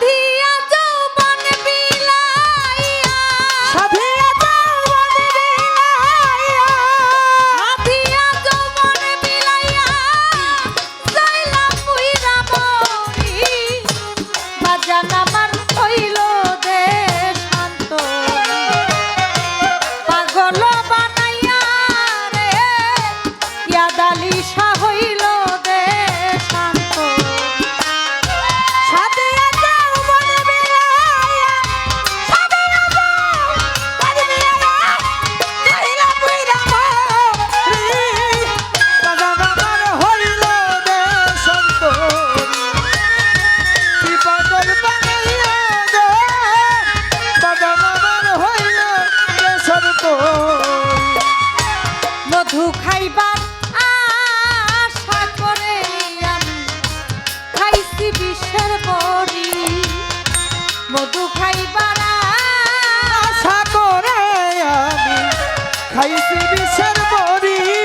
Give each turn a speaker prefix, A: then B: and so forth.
A: সাথী
B: খাইছি বিষের বড়ি।